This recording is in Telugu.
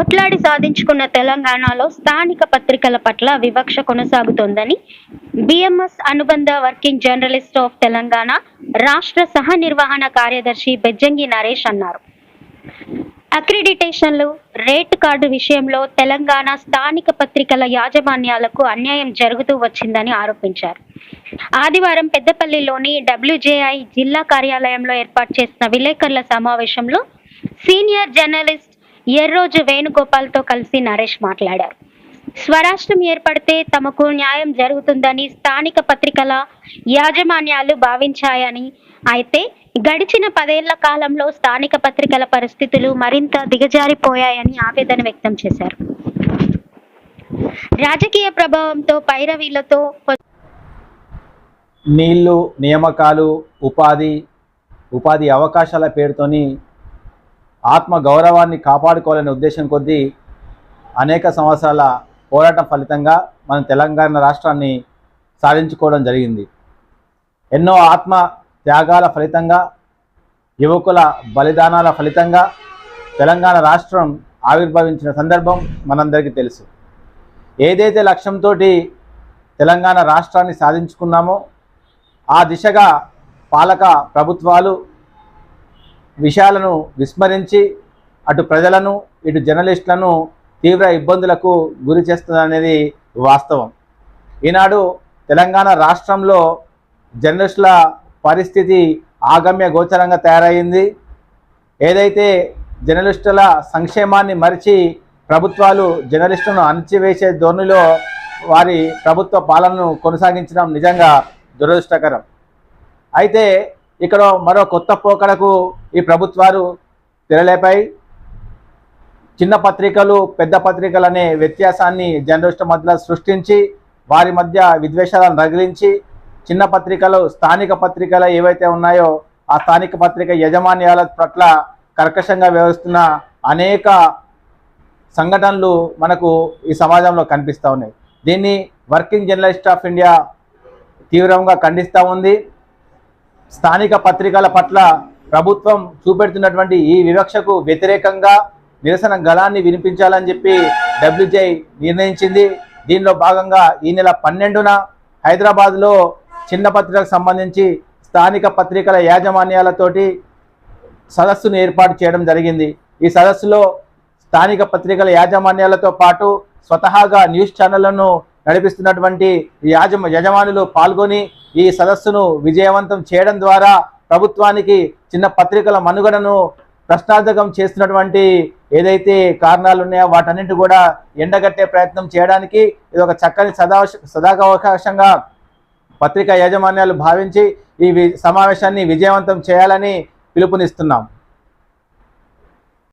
కొట్లాడి సాధించుకున్న తెలంగాణలో స్థానిక పత్రికల పట్ల వివక్ష కొనసాగుతోందని బిఎంఎస్ అనుబంధ వర్కింగ్ జర్నలిస్ట్ ఆఫ్ తెలంగాణ రాష్ట్ర సహ నిర్వహణ కార్యదర్శి బెజ్జంగి నరేష్ అన్నారు. అక్రిడిటేషన్లు రేట్ కార్డు విషయంలో తెలంగాణ స్థానిక పత్రికల యాజమాన్యాలకు అన్యాయం జరుగుతూ వచ్చిందని ఆరోపించారు. ఆదివారం పెద్దపల్లిలోని డబ్ల్యూజేఐ జిల్లా కార్యాలయంలో ఏర్పాటు చేసిన విలేకరుల సమావేశంలో సీనియర్ జర్నలిస్ట్ ఎర్రోజు వేణుగోపాల్తో కలిసి నరేష్ మాట్లాడారు. స్వరాష్ట్రం ఏర్పడితే తమకు న్యాయం జరుగుతుందని స్థానిక పత్రికల యాజమాన్యాలు భావించాయని అయితే గడిచిన పదేళ్ళ కాలంలో స్థానిక పత్రికల పరిస్థితులు మరింత దిగజారిపోయాయని ఆవేదన వ్యక్తం చేశారు. రాజకీయ ప్రభావంతో పైరవీలతో నీళ్ళు నియామకాలు ఉపాధి ఉపాధి అవకాశాల పేరుతోని ఆత్మ గౌరవాన్ని కాపాడుకోవాలనే ఉద్దేశం కొద్దీ అనేక సంవత్సరాల పోరాటం ఫలితంగా మన తెలంగాణ రాష్ట్రాన్ని సాధించుకోవడం జరిగింది. ఎన్నో ఆత్మ త్యాగాల ఫలితంగా యువకుల బలిదానాల ఫలితంగా తెలంగాణ రాష్ట్రం ఆవిర్భవించిన సందర్భం మనందరికీ తెలుసు. ఏదైతే లక్ష్యంతో తెలంగాణ రాష్ట్రాన్ని సాధించుకున్నామో ఆ దిశగా పాలక ప్రభుత్వాలు విషయాలను విస్మరించి అటు ప్రజలను ఇటు జర్నలిస్టులను తీవ్ర ఇబ్బందులకు గురి చేస్తుందనేది వాస్తవం. ఈనాడు తెలంగాణ రాష్ట్రంలో జర్నలిస్టుల పరిస్థితి ఆగమ్య గోచరంగా తయారైంది. ఏదైతే జర్నలిస్టుల సంక్షేమాన్ని మరిచి ప్రభుత్వాలు జర్నలిస్టులను అణచివేసే ధోరణిలో వారి ప్రభుత్వ పాలనను కొనసాగించడం నిజంగా దురదృష్టకరం. అయితే ఇక్కడ మరో కొత్త పోకడకు ఈ ప్రభుత్వాలు తెరలేపాయి. చిన్న పత్రికలు పెద్ద పత్రికలు అనే వ్యత్యాసాన్ని జర్నలిస్టుల మధ్య సృష్టించి వారి మధ్య విద్వేషాలను రగిలించి చిన్న పత్రికలు స్థానిక పత్రికలు ఏవైతే ఉన్నాయో ఆ స్థానిక పత్రిక యజమాన్యాల పట్ల కర్కశంగా వ్యవహరిస్తున్న అనేక సంఘటనలు మనకు ఈ సమాజంలో కనిపిస్తూ ఉన్నాయి. దీన్ని వర్కింగ్ జర్నలిస్ట్ ఆఫ్ ఇండియా తీవ్రంగా ఖండిస్తూ ఉంది. స్థానిక పత్రికల పట్ల ప్రభుత్వం చూపెడుతున్నటువంటి ఈ వివక్షకు వ్యతిరేకంగా నిరసన గళాన్ని వినిపించాలని చెప్పి డబ్ల్యూజై నిర్ణయించింది. దీనిలో భాగంగా ఈ నెల పన్నెండున హైదరాబాద్లో చిన్న పత్రికలకు సంబంధించి స్థానిక పత్రికల యాజమాన్యాలతోటి సదస్సును ఏర్పాటు చేయడం జరిగింది. ఈ సదస్సులో స్థానిక పత్రికల యాజమాన్యాలతో పాటు స్వతహాగా న్యూస్ ఛానళ్ళను నడిపిస్తున్నటువంటి యాజమ యజమానులు పాల్గొని ఈ సదస్సును విజయవంతం చేయడం ద్వారా ప్రభుత్వానికి చిన్న పత్రికల మనుగడను ప్రశ్నార్థకం చేస్తున్నటువంటి ఏదైతే కారణాలు ఉన్నాయో వాటన్నింటి కూడా ఎండగట్టే ప్రయత్నం చేయడానికి ఇది ఒక చక్కని సదా సదావకాశంగా పత్రికా యాజమాన్యాలు భావించి ఈ వి- సమావేశాన్ని విజయవంతం చేయాలని పిలుపునిస్తున్నాం.